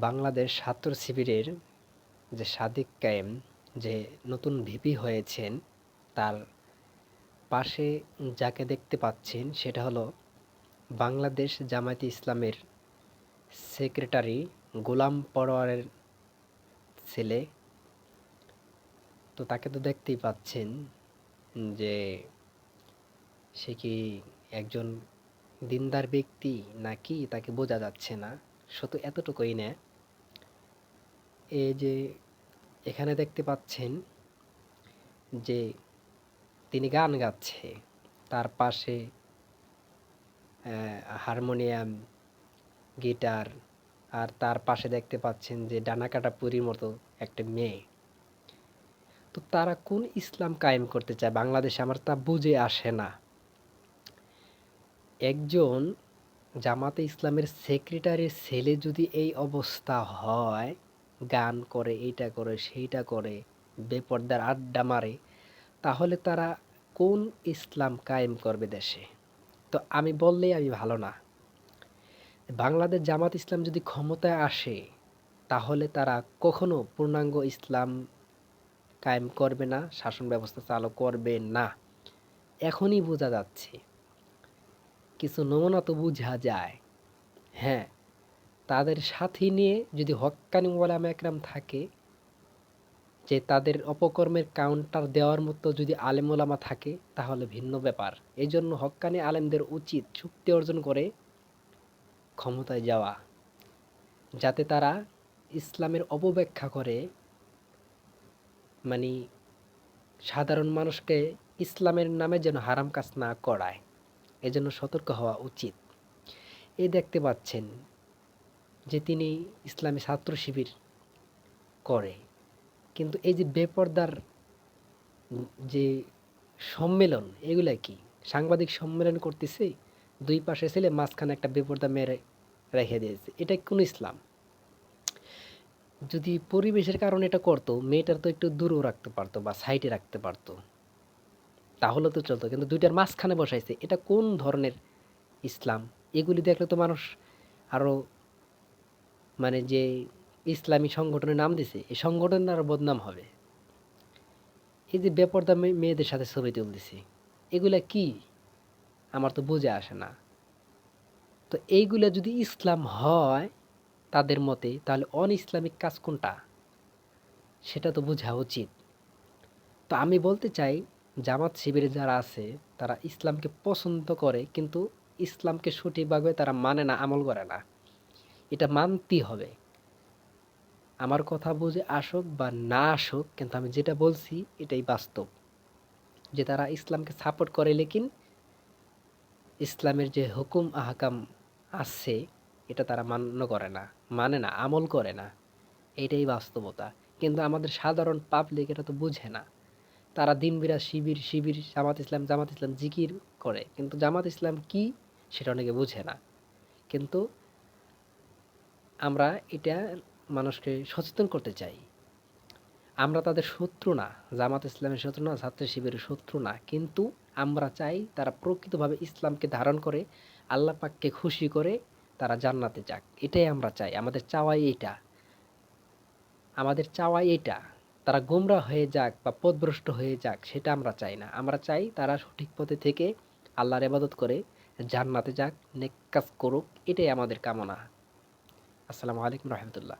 বাংলাদেশ ছাত্র শিবিরের যে সাদিক কায়েম, যে নতুন ভিপি হয়েছেন, তার পাশে যাকে দেখতে পাচ্ছেন সেটা হলো বাংলাদেশ জামায়াতে ইসলামের সেক্রেটারি গোলাম পরোয়ারের ছেলে। তো তাকে তো দেখতেই পাচ্ছেন যে সে কি একজন দিনদার ব্যক্তি নাকি? তাকে বোঝা যাচ্ছে না। শুধু এতটুকুই না। এই যে এখানে দেখতে পাচ্ছেন যে তিনি গান গাচ্ছে। তার পাশে হারমোনিয়াম, গিটার আর তার পাশে দেখতে পাচ্ছেন যে ডানাকাটা পুরীর মতো একটা মেয়ে। তো তারা কোন ইসলাম কায়েম করতে চায়? বাংলাদেশে আমার তা বুঝে আসে না। একজন জামাতে ইসলামের সেক্রেটারির ছেলে যদি এই অবস্থা হয়, গান করে, এইটা করে, সেইটা করে, বেপর্দার আড্ডা মারে, তাহলে তারা কোন ইসলাম কায়েম করবে দেশে? তো আমি বললেই আমি ভালো না। বাংলাদেশ জামাত ইসলাম যদি ক্ষমতায় আসে, তাহলে তারা কখনো পূর্ণাঙ্গ ইসলাম কায়েম করবে না, শাসন ব্যবস্থা চালু করবে না। এখনই বোঝা যাচ্ছে। কিছু নমুনা তো বোঝা যায়। হ্যাঁ তাদের সাথী নিয়ে যদি হক্কানি ওলামা একরাম থাকে, যে তাদের অপকর্মের কাউন্টার দেওয়ার মতো যদি আলেম ওলামা থাকে, তাহলে ভিন্ন ব্যাপার। এই জন্য হক্কানি আলেমদের উচিত চুক্তি অর্জন করে ক্ষমতায় যাওয়া, যাতে তারা ইসলামের অপব্যাখ্যা করে। মানে সাধারণ মানুষকে ইসলামের নামে যেন হারাম কাজ না করায়। এজন্য সতর্ক হওয়া উচিত। এই দেখতে পাচ্ছেন যে তিনি ইসলামী ছাত্র শিবির করে। কিন্তু এই যে বেপর্দার যে সম্মেলন, এগুলা কি? সাংবাদিক সম্মেলন করতেছে, দুই পাশে ছেলে মাঝখানে একটা বেপর্দা মেরে রেখে দিয়েছে। এটা কোন ইসলাম? যদি পরিবেশের কারণে এটা করতো, মেয়েটার তো একটু দূরেও রাখতে পারতো বা সাইডে রাখতে পারতো। তাহলে তো চলতো। কিন্তু দুইটার মাঝখানে বসাইছে। এটা কোন ধরনের ইসলাম? এগুলি দেখলে তো মানুষ আরও মানে যে ইসলামী সংগঠনের নাম দিছে, এই সংগঠনের আরও বদনাম হবে। এই যে বেপর্দা মেয়েদের সাথে ছবি তুলতেছি, এগুলা কি? আমার তো বুঝে আসে না। তো এইগুলা যদি ইসলাম হয় তাদের মতে, তাহলে অন ইসলামিক কাজ কোনটা? সেটা তো বোঝা উচিত। তো আমি বলতে চাই জামাত শিবিরে যারা আছে, তারা ইসলামকে পছন্দ করে, কিন্তু ইসলামকে সঠিকভাবে তারা মানে না, আমল করে না। এটা মানতেই হবে। আমার কথা বুঝে আসুক বা না আসুক, কিন্তু আমি যেটা বলছি, এটাই বাস্তব। যে তারা ইসলামকে সাপোর্ট করে, লেকিন ইসলামের যে হুকুম, আহকাম আছে, এটা তারা মান্য করে না মানে না, আমল করে না। এটাই বাস্তবতা। কিন্তু আমাদের সাধারণ পাবলিক এটা তো বুঝে না। তারা দিন বিরাট শিবির শিবির, জামাত ইসলাম জামাত ইসলাম জিকির করে। কিন্তু জামাত ইসলাম কি, সেটা অনেকে বুঝে না। কিন্তু আমরা এটা মানুষকে সচেতন করতে চাই। আমরা তাদের শত্রু না, জামাত ইসলামের শত্রু না, ছাত্র শিবিরের শত্রু না। কিন্তু আমরা চাই তারা প্রকৃতভাবে ইসলামকে ধারণ করে, আল্লাহ পাককে খুশি করে তারা জান্নাতে যাক। এটাই আমরা চাই। আমাদের চাওয়াই এইটা আমাদের চাওয়াই এটা। তারা গোমরা হয়ে যাক বা পথভ্রষ্ট হয়ে যাক, সেটা আমরা চাই না। আমরা চাই তারা সঠিক পথে থেকে আল্লাহর এবাদত করে জান্নাতে যাক, নেক কাজ করুক, এটাই আমাদের কামনা। আসসালামু আলাইকুম রহমতুল্লাহ।